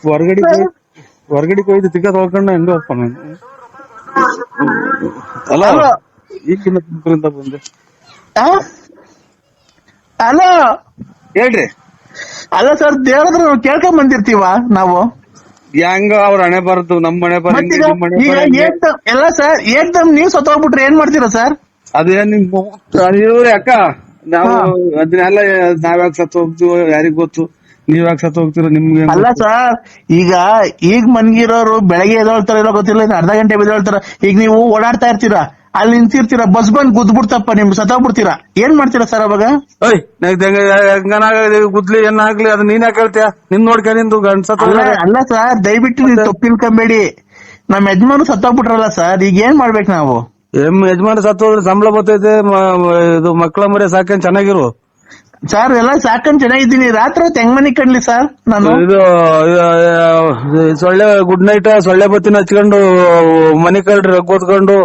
ಹೊರಗಡೆ ಹೊರಗಡೆ ಕೊಯ್ದು ತಿಕ್ಕ ತೊಳ್ಕೊಂಡ ಹೆಂಗ ಹೋಗ್ತಾನ ಅಲ್ಲ. ಈಗಿನ ಬಂದೆ. ಹೇಳ್ರಿ. ಅಲ್ಲ ಸರ್ ದೇವ್ರ ಹತ್ರ ನಾವು ಕೇಳ್ಕೊಂಡ್ ಬಂದಿರ್ತೀವ ನಾವು? ಹೆಂಗ ಅವ್ರ ಹಣೆ ಬರದು ನಮ್ ಮನೆ ಬರ ಮತ್ತೀಗ ಈಗ ಏಕ್ದಮ್ ಎಲ್ಲ ಸರ್ ಏಕ್ದಮ್ ನೀವ್ ಸತ್ತೋಗ್ಬಿಟ್ರೆ ಏನ್ ಮಾಡ್ತೀರಾ ಸರ್? ಅದೇನ್ ನಿಮ್ ಅಕ್ಕ? ನಾವು ಅದನ್ನೆಲ್ಲ ನಾವ್ಯಾಕ್ ಸತ್ತು ಹೋಗ್ತೀವೋ ಯಾರಿಗ್ ಗೊತ್ತು? ನೀವ್ ಯಾಕೆ ಸತ್ತು ಹೋಗ್ತೀರೋ ನಿಮ್ಗೆ ಹೆಂಗ್ ಅಲ್ಲ ಸರ್ ಈಗ ಈಗ ಮನ್ಗಿರೋರು ಬೆಳಗ್ಗೆ ಎದ್ದೇಳ್ತಾರ ಇಲ್ಲ ಗೊತ್ತಿಲ್ಲ ಇನ್ನು ಅರ್ಧ ಗಂಟೆ ಎದ್ದೇಳ್ತಾರ ಈಗ ನೀವು ಓಡಾಡ್ತಾ ಇರ್ತೀರಾ ಅಲ್ಲಿ ನಿಂತಿರ್ತೀರಾ ಬಸ್ ಬಂದ್ ಗುದ್ಬಿಡ್ತಪ್ಪ ನಿಮ್ ಸತ್ತೋಗ್ಬಿಡ್ತೀರಾ ಏನ್ ಮಾಡ್ತೀರಾ ಸರ್ ಅವಾಗ? ಓಯ್ ನಂಗ್ ಹೆಂಗ ಹೆಂಗನಾಗಲಿ ಗುದ್ಲಿ ಏನಾಗ್ಲಿ ಅದ್ ನೀನ್ ಯಾಕೆ ಹೇಳ್ತೀಯ? ನಿನ್ ನೋಡ್ಕ ನಿಂದು ಗಂಡ್ ಸತ್ತು ಅಲ್ಲ ಅಲ್ಲ ಸರ್ ದಯವಿಟ್ಟು ನೀವು ತಪ್ಪಿಲ್ಕೊಂಬೇಡಿ ನಮ್ ಯಜಮಾನ್ ಸತ್ತೋಗ್ಬಿಟ್ರಲ್ಲ ಸರ್ ಈಗ ಏನ್ ಮಾಡ್ಬೇಕು ನಾವು? ಎಂ ಯಜಮಾನ ಸತ್ತು ಹೋದ್ರೆ ಸಂಬಳ ಬರ್ತೈತೆ ಮ- ಮ- ಇದು ಮಕ್ಳ ಮರಿ ಸಾಕೇನ್ ಚೆನ್ನಾಗಿರು. ಸರ್ ಎಲ್ಲ ಸಾಕಂಡ್ ಚೆನ್ನಾಗಿದ್ದೀನಿ ರಾತ್ರಿ ಹೊತ್ತು ಹೆಂಗ್ ಮನಿ ಕಣ್ಲಿ ಸರ್ ನಾನು? ಇದು ಇದು, ಸೊಳ್ಳೆ ಗುಡ್ ನೈಟ್ ಸೊಳ್ಳೆ ಬತ್ತಿನ ಹಚ್ಕೊಂಡು ಮನೆ ಕಳ್ರಿ ಓದ್ಕೊಂಡು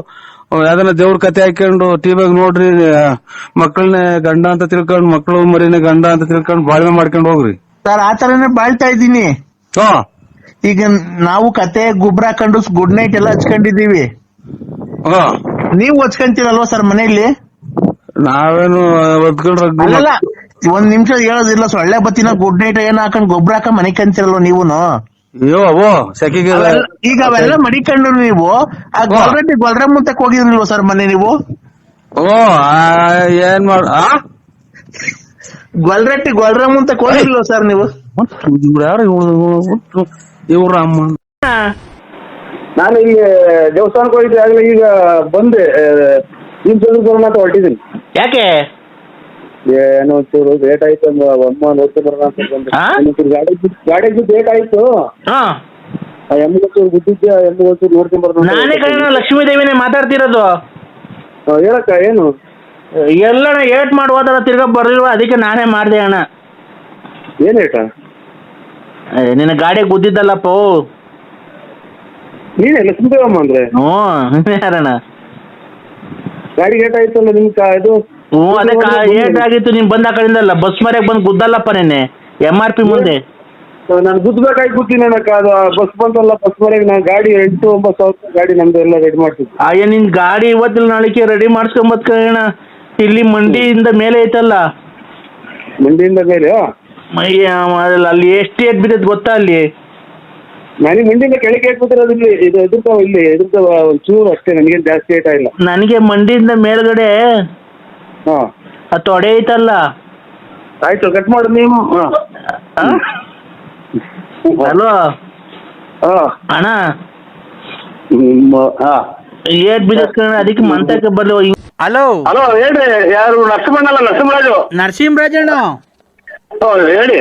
ಯಾವ್ದನ ದೇವ್ರ ಕತೆ ಹಾಕೊಂಡು ಟಿವಿಯಾಗ ನೋಡ್ರಿ ಮಕ್ಕಳನ್ನ ಗಂಡ ಅಂತ ತಿಳ್ಕೊಂಡು ಮಕ್ಕಳು ಮರಿನ ಗಂಡ ಅಂತ ತಿಳ್ಕೊಂಡು ಬಾಳ್ವೆ ಮಾಡ್ಕೊಂಡು ಹೋಗ್ರಿ. ಸರ್ ಆ ತರನೇ ಬಾಳ್ತಾ ಇದ್ದೀನಿ. ಹಾ. ಈಗ ನಾವು ಕತೆ ಗುಬ್ರ ಹಾಕೊಂಡು ಗುಡ್ ನೈಟ್ ಎಲ್ಲ ಹಚ್ಕೊಂಡಿದೀವಿ ಹಾ. ನೀವು ಹಚ್ಕೊಂತೀರಲ್ವಾ ಸರ್ ಮನೆಯಲ್ಲಿ? ನಾವೇನು ಒದ್ಕೊಂಡ್ರೆ ಅಲ್ಲಲ್ಲ ಒಂದ್ ನಿಮಿಷ ಹೇಳೋದಿಲ್ಲ ಸೊಳ್ಳೆ ಬತ್ತಿನ ಗುಡ್ ನೈಟ್ ಏನ್ ಹಾಕೊಂಡ್ ಗೊಬ್ಬರ ಹಾಕ ಮನಿಕಂತಿರಲ್ವ ನೀವುನು? ಅಯ್ಯೋ ಅವೋ ಸೆಕೆಗೆ ಅವೆಲ್ಲ- ಈಗ ಅವೆಲ್ಲ ಮಡಿಕೊಂಡ್ರು ನೀವು. ಆ ಗೊಲ್ರಟ್ಟಿ ಗೊಲ್ರ ಮುಂತಕ್ ಸರ್ ಮನೆ ನೀವು? ಓ ಆ, ಏನ್ ಮಾಡ ಆ? ಗೊಲ್ರಟ್ಟಿ ಗೊಲ್ರ ಮುಂತಕ್ ಹೋಗಿರ್ಲಿಲ್ವ ಸರ್ ನೀವು? ಇವ್ರು ಯಾರು ಇವ್ರು ಇವ್ರ ಅಮ್ಮ ನಾನು ಇಲ್ಲಿ ದೇವಸ್ಥಾನಕ್ಕೆ ಹೋಗಿದ್ದೆ ಆಗ್ಲೇ ಈಗ ಬಂದೆ. ಈ ಚಂದ್ರಪುರ ಅಂತ ಹೊರಟಿದ್ದೀನಿ. ಯಾಕೆ? ಏನೋ ಒಂಚೂರು ಲೇಟ್ ಆಯ್ತು ಅಂದ ಅಮ್ಮ ನೋಡ್ಕೊಂಡು ಬರೋಣ ಅಂತ ಬಂದೆ. ಆ? ಒಂಚೂರು ಗಾಡಿ ಗಾಡಿ ಲೇಟ್ ಆಯ್ತು. ಹಾ. ಆ ಎಮ್ಮಿಗೆ ಒಂಚೂರು ಗುದ್ದಿದ್ದೆ ಆ ಎಮ್ಮಿಗೆ ಒಂಚೂರು ನೋಡ್ಕೊಂಡ್ ಬರೋಣ ಅಂತ ನಾನೇ ಕಣ ಲಕ್ಷ್ಮೀ ದೇವಿನೇ ಮಾತಾಡ್ತಿರೋದು. ಆ, ಹೇಳಕ್ಕ ಏನು? ಎಲ್ಲಣ ಏಟ್ ಮಾಡುವಾದರ ತಿರ್ಗಾ ಬರ್ಲಿಲ್ವ? ಅದಕ್ಕೆ ನಾನೇ ಮಾಡ್ದೆ ಅಣ್ಣ. ಏನ್ ಏಟ? ಏ, ನಿನ್ನ ಗಾಡಿ ಗುದ್ದಿದ್ದಲ್ಲಪ್ಪ. ನೀನೇ ಲಕ್ಷ್ಮೀದೇವಮ್ಮ ಅಂದ್ರೆ? ಹ್ಞೂ ಯಾರಣ್ಣ? ಗಾಡಿ ಲೇಟ್ ಆಯ್ತು ಅಲ್ಲ ನಿಮ್ ಕಾ ಇದು? ಹ್ಞೂ ಅದಕ್ಕೆ ಏಟ್ ಆಗಿತ್ತು ನೀನು ಬಂದ ಆ ಕಡೆಯಿಂದಲ್ಲ ಬಸ್ ಮರ್ಯಾಗ ಬಂದು ಗುದ್ದಲ್ಲಪ್ಪ ನೆನ್ನೆ ಎಂ ಆರ್ ಪಿ ಮುಂದೆ. ನಾನು ಗುದ್ದಬೇಕಾಗಿ ಗುದ್ದಿನ ಅದು ಬಸ್ ಬಂತಲ್ಲ ಬಸ್ ಮನೆಗೆ ನಾನು ಗಾಡಿ ಎಂಟು ಒಂಬತ್ತು ಸಾವಿರ ರೂಪಾಯಿ ಗಾಡಿ ನಮ್ದು ಎಲ್ಲ ರೆಡಿ ಮಾಡ್ತಿದ್ದೆ. ಅಯ್ಯ ನಿನ್ ಗಾಡಿ ಇವತ್ತಿಲ್ಲ ನಾಳೆಗೆ ರೆಡಿ ಮಾಡಿಸ್ಕೊಂಬತ್ಕಣ ಇಲ್ಲಿ ಮಂಡಿಯಿಂದ ಮೇಲೆ ಐತಲ್ಲ. ಮಂಡಿಯಿಂದ ಮೇಲೆ ಅದಲ್ಲ ಅಲ್ಲಿ ಎಷ್ಟು ಏಟ್ ಬಿದ್ದೈತೆ ಗೊತ್ತಾ ಅಲ್ಲಿ? ನನಗೆ ಮಂಡಿಯಿಂದ ಕೆಳಗೆ ಹಾಕ್ಬಿಟ್ಟಿರೋದು ಇಲ್ಲಿ ಇದು ಎದುರ್ತಾವ ಇಲ್ಲಿ ಎದುರ್ತಾವ ಒಂಚೂರು ಅಷ್ಟೇ ನನಗೇನು ಜಾಸ್ತಿ ಏಟ ಇಲ್ಲ. ನನಗೆ ಮಂಡಿಯಿಂದ ಮೇಲ್ಗಡೆ ಹಾ. ಅದು ತೊಡೆ ಐತಲ್ಲ? ಆಯ್ತು ಕಟ್ ಮಾಡು ನೀವು ಹಾ. ಹಲೋ? ಹಾ. ಅಣ್ಣ? ನಿಮ್ಮ ಹಾ. ಏಟ್ ಕಣ್ಣ ಅದಕ್ಕೆ ಮಂತಕ್ಕೆ ಬರ್ಲಿ. ಹಲೋ? ಹಲೋ ಹೇಳ್ರಿ. ಯಾರು ನರಸಿಂಹಣ್ಣಲ್ಲ ನರಸಿಂಹರಾಜು? ನರಸಿಂಹರಾಜಣ್ಣ ಓ, ಹೇಳಿ.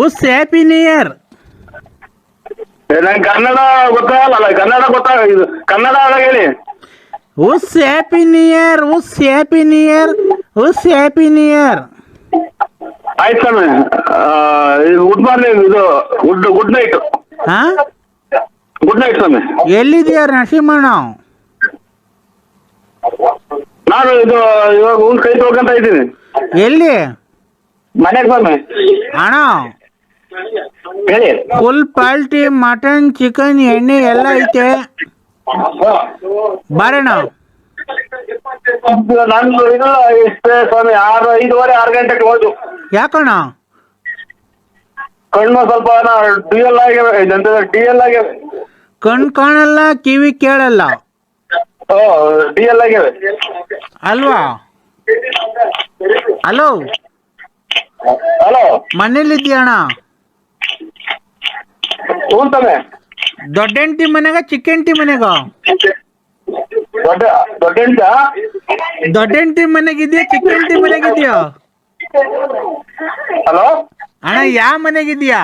ಉಸ್ ಹ್ಯಾಪಿ ನ್ಯೂ ಇಯರ್ ಏ, ನಂಗೆ ಕನ್ನಡ ಗೊತ್ತಾಗಲ್ಲ ಕನ್ನಡ ಗೊತ್ತಾಗ ಇದು ಕನ್ನಡ ಒಳಗೆ ಹೇಳಿ. ಉಸ್ ಹ್ಯಾಪಿ ನಿಯರ್ ಉಸ್ ಹ್ಯಾಪಿ ನಿಯರ್ ಉಸ್ ಹ್ಯಾಪಿ ನಿಯರ್ ಆಯ್ತು ಸ್ವಾಮಿ. ಗುಡ್ ಮಾರ್ನಿಂಗ್ ಇದು ಗುಡ್ ಗುಡ್ ನೈಟ್ ಹಾ? ಗುಡ್ ನೈಟ್ ಸ್ವಾಮಿ. ಎಲ್ಲಿದೆಯಾ ನರಸಿಂಹಣ್ಣ? ನಾನು ಇದು ಇವಾಗ ಒಂದು ಕೈ ತೊಳ್ಕೊಂತ ಇದ್ದೀನಿ. ಎಲ್ಲಿ? ಮನೆಗೆ ಸ್ವಾಮಿ. ಅಣ್ಣ? ಹೇಳಿ. ಫುಲ್ ಪಾಲ್ಟಿ ಮಟನ್ ಚಿಕನ್ ಎಣ್ಣೆ ಎಲ್ಲ ಐತೆ. ಬರೋಣ ನಂದು ಇಲ್ಲ ಇಷ್ಟೇ ಸ್ವಾಮಿ ಆರು ಐದುವರೆ ಆರು ಗಂಟೆಗೆ ಹೋದು. ಯಾಕಣ್ಣ? ಕಣ್ಣು ಸ್ವಲ್ಪ ಡಿ ಎಲ್ ಆಗ್ಯಾವೆ ಆಗಿ ಡಿ ಎಲ್ ಆಗ್ಯಾವೆ ಕಣ್ ಕಾಣಲ್ಲ ಕಿವಿ ಕೇಳಲ್ಲ. ಓ ಡಿ ಎಲ್ ಆಗ್ಯಾವೆ ಅಲ್ವಾ? ಹಲೋ? ಹಲೋ? ಮನೇಲಿದ್ಯಾ ಅಣ್ಣ ಹ್ಞೂ ಸ್ವಾಮಿ ದೊಡ್ಡ ಹೆಂಡತಿ ಮನೆಗ ಚಿಕ್ಕಂಟಿ ಮನೆಗ? ದೊಡ್ಡ ದೊಡ್ಡ ಎಂಟ ಮನೆಗಿದ್ಯಾ ಚಿಕ್ಕಂಟಿ ಮನೆಗಿದ್ಯಾ? ಹಲೋ? ಅಣ್ಣ ಯಾವ ಮನೆಗಿದ್ಯಾ?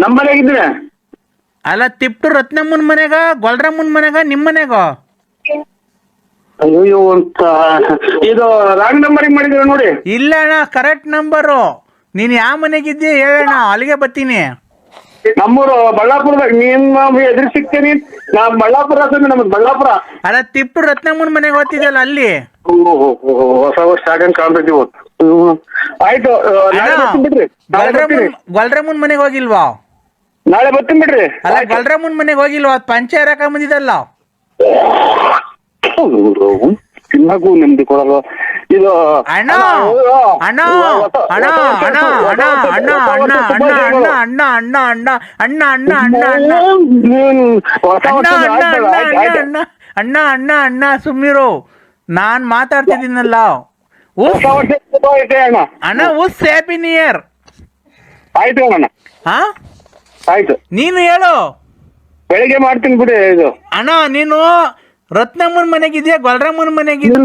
ನಮ್ಮ ಮನೆಗಿದ್ರೆ ಅಲ್ಲ ತಿಪ್ಟು ರತ್ನಮ್ಮನ ಮನೆಗ ಗೊಲ್ರಮ್ಮನ ಮನೆಗ ನಿಮ್ಮ ಮನೆಗ? ಅಯ್ಯೋ ಅಂತ. ಇದು ರಾಂಗ್ ನಂಬರಿಗೆ ಮಾಡಿದ್ರೆ ನೋಡಿ. ಇಲ್ಲ ಅಣ್ಣ ಕರೆಕ್ಟ್ ನಂಬರು ನೀನ್ ಯಾವ ಮನೆಗಿದ್ಯಾ ಹೇಳಣ್ಣ ಅಲ್ಲಿಗೆ ಬರ್ತೀನಿ. ನಮ್ಮೂರು ಬಳ್ಳಾಪುರದಾಗ ನಿಮ್ಮ ಎದುರು ಸಿಗ್ತೀನಿ. ನಾ ಬಳ್ಳಾಪುರ ಸ್ವಾಮಿ ನಮ್ದು ಬಳ್ಳಾಪುರ. ಅಲ್ಲ ತಿಪ್ಪು ರತ್ನಮ್ಮನ ಮನೆಗೆ ಓದ್ತಿದ್ದಲ್ಲ ಅಲ್ಲಿ? ಓ, ಓ, ಓ, ಹೊಸ ವರ್ಷ ಆಗಂಗ್ ಕಾಣ್ತೈತಿ ಇವತ್ತು. ಹ್ಮ್. ಆಯ್ತು ಆ, ನಾಳೆ ಬರ್ತೀನಿ ಬಿಡ್ರಿ. ನಾಳೆ ಬರ್ತೀನಿ. ಗೊಲ್ರಮ್ಮನ್ ಗೊಲ್ರಮ್ಮನ್ ಮನೆಗೆ ಹೋಗಿಲ್ವಾ? ನಾಳೆ ಬರ್ತೀನಿ ಬಿಡ್ರಿ. ಅಲ್ಲ ಗೊಲ್ರಮ್ಮನ್ ಮನೆಗೆ ಹೋಗಿಲ್ವಾ? ಪಂಚೆ ಹರಕ ರಕ ಬಂದಿದ್ದಲ್ಲ ತಿನ್ನಕ್ಕೂ ನೆಮ್ಮದಿ ಕೊಡಲ್ವಾ? ಇದು ಅಣ್ಣ ಅಣ್ಣ ಅಣ್ಣ ಅಣ್ಣ ಅಣ್ಣ ಅಣ್ಣ ಅಣ್ಣ ಅಣ್ಣ ಅಣ್ಣ ಅಣ್ಣ ಅಣ್ಣ ಅಣ್ಣ ಅಣ್ಣ ಅಣ್ಣ ಅಣ್ಣ ಅಣ್ಣ ನೀನ್ ಹೊಸ ಅಣ್ಣ ಅಣ್ಣ ಆಯ್ತಲ್ಲ, ಅಣ್ಣ ಆಯ್ತು, ಆಯ್ತು. ಅಣ್ಣ ಅಣ್ಣ ಅಣ್ಣ ಅಣ್ಣ ಸುಮ್ಮಿರು ನಾನ್ ಮಾತಾಡ್ತಿದ್ದೀನಲ್ಲ ಅಣ್ಣ ಅಣ್ಣ ಉಸ್ ಹ್ಯಾಪಿ ನ್ಯೂ ಇಯರ್ ಆಯ್ತು ಅಣ್ಣ ಹಾ ಆಯ್ತು ನೀನು ಹೇಳು ಬೆಳಿಗ್ಗೆ ಮಾಡ್ತೀನಿ ಬಿಡಿ ಇದು ಅಣ್ಣ ನೀನು ರತ್ನಮ್ಮನ ಮನೆಗಿದ್ಯಾ ಗೊಲ್ರಮ್ಮನ ಮನೆಗಿದ್ಯಾ?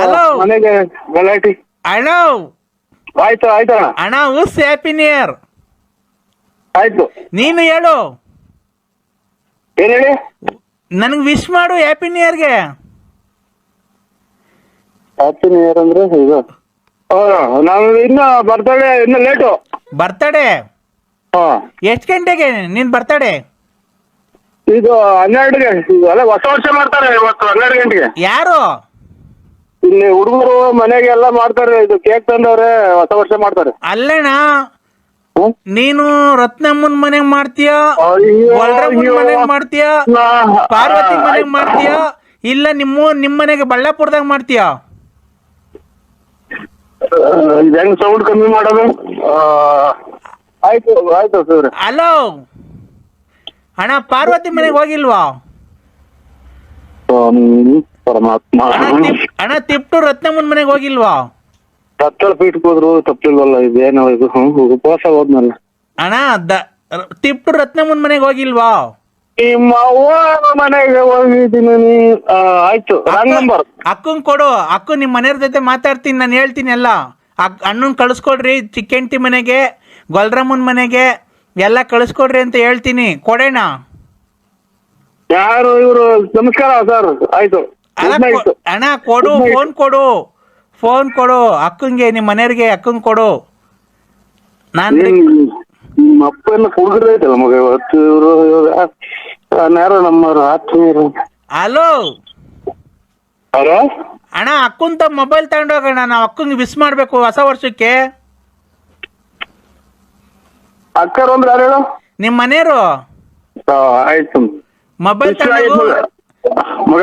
ಹಲೋ. ಮನೆಗೆ ಗಲಾಟಿ. ಅಣ್ಣ ಆಯ್ತು ಆಯ್ತು ಅಣ್ಣ. ಅಣ್ಣ ಉಸ್ ಹ್ಯಾಪಿ ಇಯರ್ ಆಯ್ತು. ನೀನು ಹೇಳು. ಏನ್ ಹೇಳಿ? ನನಗೆ ವಿಶ್ ಮಾಡು ಹ್ಯಾಪಿ ನ್ಯೂ ಇಯರ್ಗೆ ಹ್ಯಾಪಿ ಇಯರ್ ಅಂದ್ರೆ ಇದು. ನಾವು ಇನ್ನ ಬರ್ತಡೆ ಇನ್ನ ಲೇಟು ಬರ್ತಡೆ ಎಷ್ಟು ಗಂಟೆಗೆ ನಿನ್ ಬರ್ತಡೇ ಇದು ಹನ್ನೆರಡು ಗಂಟೆ ಅಲ್ಲ ಹೊಸ ವರ್ಷ ಮಾಡ್ತಾರೆ ಇವತ್ತು ಹನ್ನೆರಡು ಗಂಟೆಗೆ. ಯಾರು? ಇಲ್ಲಿ ಹುಡುಗರು ಮನೆಗೆ ಎಲ್ಲ ಮಾಡ್ತಾರೆ ಇದು ಕೇಕ್ ತಂದವ್ರೆ ಹೊಸ ವರ್ಷ ಮಾಡ್ತಾರೆ. ಅಲ್ಲಣ್ಣ ಹ್ಮ್? ನೀನು ರತ್ನಮ್ಮನ್ ಮನೆಗ್ ಮಾಡ್ತೀಯ? ಅಯ್ಯೋ, ಗೊಲ್ರಮ್ಮನ್ ಅಯ್ಯೋ. ಮನೆಗ್ ಮಾಡ್ತೀಯ? ನಾ- ಪಾರ್ವತಿ ಮನೆ ಮನೆಗ್. ಮಾಡ್ತೀಯ? ಇಲ್ಲ ನಿಮ್ಮ ನಿಮ್ ಮನೆಗೆ ಬಳ್ಳಾಪುರದಾಗ ಮಾಡ್ತೀಯ? ಇದು ಹೆಂಗ್ ಸೌಂಡ್ ಕಮ್ಮಿ ಮಾಡೋದು? ಆ, ಆಯ್ತು ಆಯ್ತು ಸರ್ ಹಲೋ ಅಣ್ಣ ಪಾರ್ವತಿ ಮನೆಗೆ ಹೋಗಿಲ್ವಾ? ಪರಮಾತ್ಮ. ಅಣ್ಣ ತಿಪ್ ತಿಪ್ಟು ರತ್ನಮ್ಮನ ಮನೆಗೆ ಹೋಗಿಲ್ವಾ? ತತ್ತಳ ಪೀಠಕ್ಕೆ ಹೋದ್ರು ತಪ್ಪಿಲ್ವಲ್ಲ ಇದೇನೋ ಇದು. ಉಪವಾಸ ಹೋದ್ನಲ್ಲ. ಅಣ್ಣ ದ ತಿಪ್ಟು ರತ್ನಮ್ಮನ್ ಮನೆಗೆ ಹೋಗಿಲ್ವಾ? ನಿಮ್ಮ ಅವ್ವ ಮನೆಗೆ ಹೋಗಿದ್ದೀನಿ ನೀ ಆ, ಆಯ್ತು ರಾಂಗ್ ನಂಬರ್ ಅಕ್ಕನ್ ಕೊಡು ಅಕ್ಕ ನಿಮ್ಮ ಮನೆಯವ್ರ ಜೊತೆ ಮಾತಾಡ್ತೀನಿ ನಾನು ಹೇಳ್ತೀನಿ ಎಲ್ಲ. ಅಣ್ಣನ್ ಕಳ್ಸ್ಕೊಡ್ರಿ ಚಿಕ್ಕಂಟಿ ಮನೆಗೆ ಗೊಲ್ರಮ್ಮನ್ ಮನೆಗೆ. ಎಲ್ಲ ಕಳಿಸ್ಕೊಡ್ರಿ ಅಂತ ಹೇಳ್ತೀನಿ. ಕೊಡೋಣ ಯಾರು ಇವರು? ನಮಸ್ಕಾರ ಸರ್. ಆಯ್ತು. ಅಲ್ಲ ಕೊ- ಅಣ್ಣ ಕೊಡು ಫೋನ್ ಕೊಡು. ಫೋನ್ ಕೊಡು. ಅಕ್ಕಂಗೆ ನಿಮ್ಮ ಮನೆಯವ್ರಿಗೆ ಅಕ್ಕನ್ ಕೊಡು. ನಾನು ನಿಮ್ಮ ಅಪ್ಪ ಎಲ್ಲ ಕುಡಿದ್ರೆ ಐತಲ್ಲ ಮಗ ಇವತ್ತು ಇವರು? ಯಾರು ನಮ್ಮ ಆತ್ಮೀಯರು. ಹಲೋ? ಅವರ ಅಣ್ಣ ಅಕ್ಕಂತ ಮೊಬೈಲ್ ತಗೊಂಡೋಗೋಣ ನಾವು ಅಕ್ಕಂಗೆ ವಿಸ್ ಮಾಡಬೇಕು ಹೊಸ ವರ್ಷಕ್ಕೆ. ಅಕ್ಕರು ಅಂದ್ರೆ ಯಾರು ಹೇಳು? ನಿಮ್ಮ ಮನೆಯವರು? ಆ, ಆಯ್ತು. ಮೊಬೈಲ್ ವಿಷ ಆಯ್ತು ತಗೊಂಡು ಮಗ. ಮಗ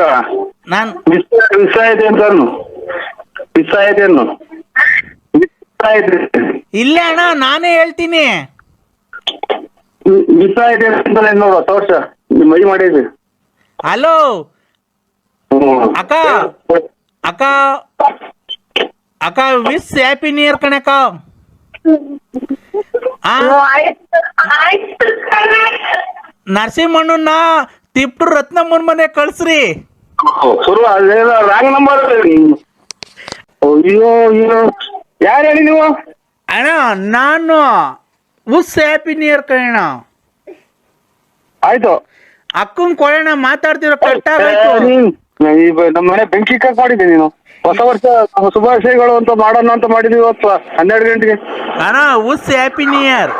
ನಾನು ವಿಷ ವಿಷ ಐತೆ ಅಂತ ಅನ್ನು ವಿಷ ಐತೆ ಅನ್ನು ವಿಷ ಐತೆ ಇಲ್ಲ ಅಣ್ಣ ನಾನೇ ಹೇಳ್ತೀನಿ. ವಿ- ವಿಷ ಐತೆ ಅಂತ ನೋಡು ಹೊಸ ವರ್ಷ ನಿಮ್ಮ ಮೈ ಮಾಡಿದ್ವಿ. ಹಲೋ? ಹ್ಮ್. ಅಕ್ಕ ಅಕ್ಕ ಅಕ್ಕ ವಿಸ್ ಹ್ಯಾಪಿ ನಿಯರ್ ಇಯರ್ ಕಣಕ್ಕ. ನರಸಿಂಹಣ್ಣನ ತಿಪ್ಟು ರತ್ನಮ್ಮನ ಮನೆ ಕಳ್ಸ್ರಿ. ಶುರು ರಾಂಗ್ ನಂಬರ್ ಅಯ್ಯೋ ಅಯ್ಯೋ ಯಾರು ಹೇಳಿ ನೀವು? ಅಣ್ಣ ನಾನು ಉಸ್ ಹ್ಯಾಪಿ ನಿಯರ್ ಕಣ ಆಯ್ತು. ಅಕ್ಕನ್ ಕೊಡೋಣ ಮಾತಾಡ್ತಿರೋ ಕಟ್ ಏ, ಆಗಾಯ್ತು. ನೀನ್- ಈ ಬ- ನಮ್ಮ ಮನೆ ಬೆಂಕಿ ಕಟ್ ಮಾಡಿದ್ದೆ ನೀನು. ಹೊಸ ವರ್ಷ ಶುಭಾಶಯಗಳು ಅಂತ ಮಾಡೋಣ ಅಂತ ಮಾಡಿದೀವಿ ಇವತ್ತು ಹನ್ನೆರಡು ಗಂಟೆಗೆ. ಅಣ್ಣ ಉಸ್ ಹ್ಯಾಪಿ ನಿಯರ್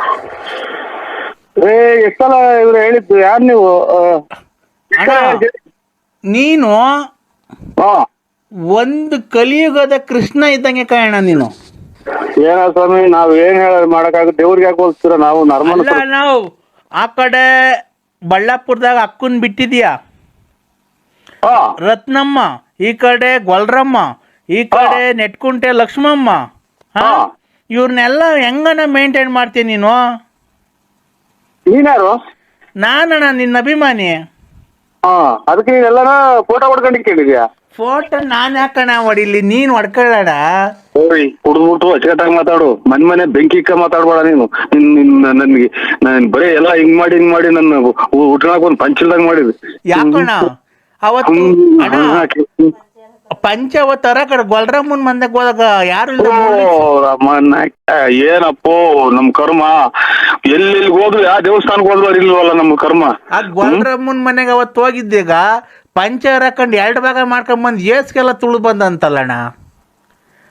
ಏ ಎಷ್ಟಲ್ಲ ಇವ್ರು ಹೇಳಿದ್ದು? ಯಾರು ನೀವು? ಆ, ಅಣ್ಣ ನೀನು ಹಾ. ಒಂದು ಕಲಿಯುಗದ ಕೃಷ್ಣ ಇದ್ದಂಗೆ ಕಾಯಣ ನೀನು. ಏನ ಸ್ವಾಮಿ ನಾವ್ ಏನ್ ಹೇಳ ಮಾಡಕ್ಕಾಗ ದೇವ್ರಿಗೆ ಯಾಕೆ ಹೋಲ್ಸ್ತೀರ? ನಾವು ನಾರ್ಮಲ್ ಅಲ್ಲ ನಾವು ಆ ಕಡೆ ಬಳ್ಳಾಪುರದಾಗ ಅಕ್ಕನ್ ಬಿಟ್ಟಿದ್ಯಾ? ಹಾ. ರತ್ನಮ್ಮ. ಈ ಕಡೆ ಗೊಲ್ರಮ್ಮ ಈ ಕಡೆ ನೆಟ್ಕುಂಟೆ ಲಕ್ಷ್ಮಮ್ಮ. ಇವ್ರನ್ನೆಲ್ಲ ಹೆಂಗನ ಮೇಂಟೈನ್ ಮಾಡ್ತೀನಿ ನೀನು? ನೀನ್ಯಾರು? ನಾನಣ್ಣ ನಿನ್ನ ಅಭಿಮಾನಿ. ಹಾ ಅದಕ್ಕೆ ನೀನೆಲ್ಲನ ಫೋಟೋ ಹೊಡ್ಕೊಂಡು ಕೇಳಿದ್ಯಾ ಫೋಟೋ ನಾನು ಯಾಕಣ ಹೊಡಿಲಿ? ನೀನ್ ಹೊಡ್ಕೊಳ್ಳೋಣ. ಓಯ್ ಕುಡ್ದ್ಬಿಟ್ಟು ಅಚ್ಚುಕಟ್ಟಾಗಿ ಮಾತಾಡು. ಮನ್ ಮನೆ ಬೆಂಕಿ ಇಕ್ಕ ಮಾತಾಡ್ಬೇಡ ನೀನು. ನಿನ್ ನಿನ್ ನನ್ಗೆ ನಾನ್ ಬರೀ ಎಲ್ಲ ಹಿಂಗ್ ಮಾಡಿ ಹಿಂಗ್ ಮಾಡಿ ನನ್ನ ಉಟ್ಕೊಳಕ್ ಒಂದ್ ಪಂಚಲ್ದಾಗ ಮಾಡಿದ್ವಿ ಯಾಕಣ ಅವತ್ತು ಅಣ್ಣ ಪಂಚವತಾರ ಕಡೆ ಗೊಲ್ರಮ್ಮನ್ ಮಂದ ಹೋದಾಗ ಯಾರು ಏನಪ್ಪೋ ನಮ್ ಕರ್ಮ. ಎಲ್ಲೆಲ್ಲಿ ಹೋದ್ರು ಯಾವ ದೇವಸ್ಥಾನಕ್ಕೆ ಹೋದ್ರು ಇಲ್ವಲ್ಲ ನಮ್ ಕರ್ಮ? ಆ ಗೊಲ್ರಮ್ಮನ್ ಮನೆಗೆ ಅವತ್ತು ಹೋಗಿದ್ದೀಗ ಪಂಚ ಹಾಕೊಂಡು ಎರಡು ಭಾಗ ಮಾಡ್ಕೊಂಡ್ ಬಂದ್ ಏಸ್ಗೆಲ್ಲ ತುಳು ಬಂದಂತಲ್ಲಣ್ಣ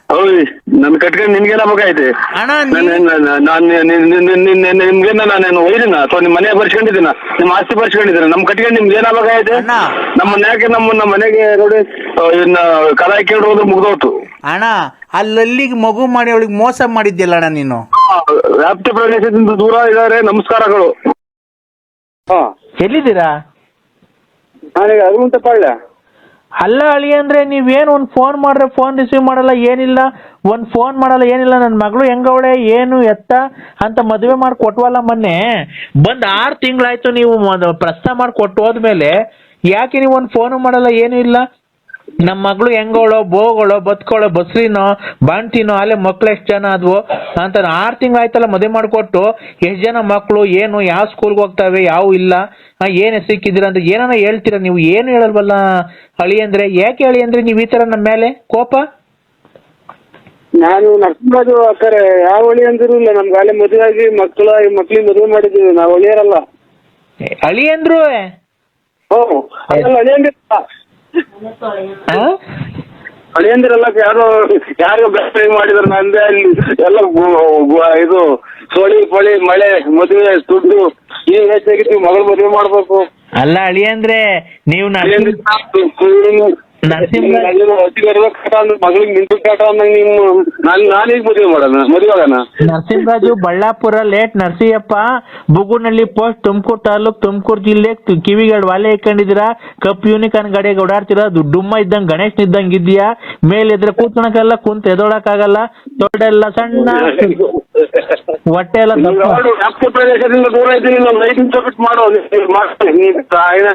ಓಯ್ ನನ್ ಕಟ್ಕೊಂಡು ನಿನ್ಗೇನ ಐತೆ. ಅಣ್ಣ ನಾನು ನಿಮ್ಗೆ ನಾನು ಒಯ್ದಿನ? ಅಥವಾ ನಿಮ್ ಮನೆ ಬರ್ಸ್ಕೊಂಡಿದ್ದೀನ? ನಿಮ್ ಆಸ್ತಿ ಬರ್ಸ್ಕೊಂಡಿದ್ದೀನ ನಮ್ ಕಟ್ಕೊಂಡು ನಿಮ್ಗೆ ಏನಾಗಬೇಕಾಯ್ತೆ ಅಣ್ಣ. ನಮ್ಮ ಮನ್ಯಾಗೆ ನಮ್ಮ ನಮ್ಮ ಮನೆಗೆ ನೋಡಿ ಆ, ಇನ್ನ ಕಲ ಕೇಳಿ ಹೋದ್ರೆ ಮುಗ್ದೋತು ಅಣ್ಣ ಅಲ್ಲಲ್ಲಿಗೆ ಮಗು ಮಾಡಿ ಅವಳಿಗೆ ಮೋಸ ಮಾಡಿದ್ಯಲ್ಲ ಅಣ್ಣ ನೀನು? ಆ, ವ್ಯಾಪ್ತಿ ಪ್ರದೇಶದಿಂದ ದೂರ ಇದಾರೆ ನಮಸ್ಕಾರಗಳು. ಹಾ. ಎಲ್ಲಿದ್ದೀರಾ? ನಾನೀಗ ಅರುವಂತ ಪಾಳ್ಯ ಅಲ್ಲ ಅಳಿ ಅಂದ್ರೆ ನೀವೇನು ಒಂದ್ ಫೋನ್ ಮಾಡ್ರೆ ಫೋನ್ ರಿಸೀವ್ ಮಾಡಲ್ಲ, ಏನಿಲ್ಲ. ಒಂದ್ ಫೋನ್ ಮಾಡಲ್ಲ, ಏನಿಲ್ಲ. ನನ್ನ ಮಗಳು ಹೆಂಗವಳೆ, ಏನು, ಎತ್ತ ಅಂತ ಮದುವೆ ಮಾಡಿ ಕೊಟ್ವಲ್ಲ ಮೊನ್ನೆ. ಬಂದ್ ಆರು ತಿಂಗಳಾಯ್ತು ನೀವು ಪ್ರಸ್ತಾವ ಮಾಡಿ ಕೊಟ್ಟು ಹೋದ್ಮೇಲೆ, ಯಾಕೆ ನೀವು ಒಂದ್ ಫೋನು ಮಾಡಲ್ಲ, ಏನು ಇಲ್ಲ. ನಮ್ಮ ಮಗಳು ಹೆಂಗೋಳೋ ಬೋಗಳೋ ಬದುಕೋಳೋ ಬಸ್ರಿನೋ ಬಾಣ್ತಿನೋ ಅಲ್ಲೇ ಮಕ್ಳು ಎಷ್ಟು ಜನ ಆದ್ವು ಅಂತ ಆರು ತಿಂಗಳಾಯ್ತಲ್ಲ ಮದುವೆ ಮಾಡಿಕೊಟ್ಟು ಎಷ್ಟು ಜನ ಮಕ್ಕಳು ಏನು ಯಾವ ಸ್ಕೂಲ್ಗೆ ಹೋಗ್ತಾವೆ ಯಾವ ಇಲ್ಲ ಏನ್ ಸಿಕ್ಕಿದ್ದೀರ ಅಂತ ಏನಾನ ಹೇಳ್ತೀರಾ ನೀವು? ಏನು ಹೇಳಲ್ವಲ್ಲ ಅಳಿ ಅಂದ್ರೆ? ಯಾಕೆ ಅಳಿ ಅಂದ್ರೆ ನೀವು ಈ ತರ ನಮ್ಮ ಮೇಲೆ ಕೋಪ? ನಾನು ನರಸಿಂಹರಾಜು ಅಕ್ಕರೆ ಯಾವ ಒಳಿ ಅಂದ್ರು ಇಲ್ಲ. ನಮ್ಗೆ ಅಲ್ಲೇ ಮದುವೆ ಆಗಿ ಮಕ್ಕಳ ಮಕ್ಳಿಗೆ ಮದುವೆ ಮಾಡಿದ್ದೀವಿ. ನಾವು ಒಳಿಯರಲ್ಲ ಅಳಿ ಅಂದ್ರು ಓ ಅಳಿಯಂದಿರಲ್ಲ ಯಾರು ಯಾರೋ ಯಾರಿಗೋ ಬೆಸ್ಟ್ ಮಾಡಿದ್ರು ನಂದೇ ಅಲ್ಲಿ ಎಲ್ಲ ಗು- ಗು- ಇದು ಸೋಳಿ ಪಳಿ ಮಳೆ ಮದುವೆ ದುಡ್ಡು ಈ ಹೆಚ್ಚಾಗಿತ್ತು ಮಗಳು ಮದುವೆ ಮಾಡ್ಬೇಕು. ಅಲ್ಲ ಅಳಿ ಅಂದ್ರೆ ನೀವು ನರಸಿಂಹ- ಮಗಳಿಗೆ ನಿಂತು ಕಾಟ ಅಂದಂಗ ನೀವು ನಾನು ನಾನೀಗ ಮದುವೆ ಮಾಡೋಣ? ಮದುವೆ ಆಗೋಣ? ನರಸಿಂಹರಾಜು ಬಳ್ಳಾಪುರ ಲೇಟ್ ನರಸಿಯಪ್ಪ ಬುಗುನಳ್ಳಿ ಪೋಸ್ಟ್ ತುಮಕೂರು ತಾಲೂಕ್ ತುಮಕೂರು ಜಿಲ್ಲೆ ತು- ಕಿವಿಗಳು ವಾಲೆ ಇಟ್ಕೊಂಡಿದ್ದೀರಾ ಕಪ್ ಯೂನಿಕಾನ್ ಗಾಡಿಗೆ ಓಡಾಡ್ತೀರಾ? ದುಡ್ಡುಮ್ಮ ಡುಮ್ಮ ಇದ್ದಂಗ್ ಗಣೇಶ್ ಇದ್ದಂಗ್ ಇದೆಯಾ ಮೇಲೆ ಇದ್ರೆ ಕುಂತ ಕುಂತ್ ಎದೋಡಕ್ಕಾಗಲ್ಲ ದೊಡ್ಡೆಲ್ಲ ಸಣ್ಣ. ಹೊಟ್ಟೆ ಎಲ್ಲ ದಪ್ಪ. ಪ್ರದೇಶದಿಂದ ದೂರ ಇದ್ದೀನಿ ಮಾಡೋ ಮಾಡ್ತೀನಿ ನೀನ್ ತಾಯಿನ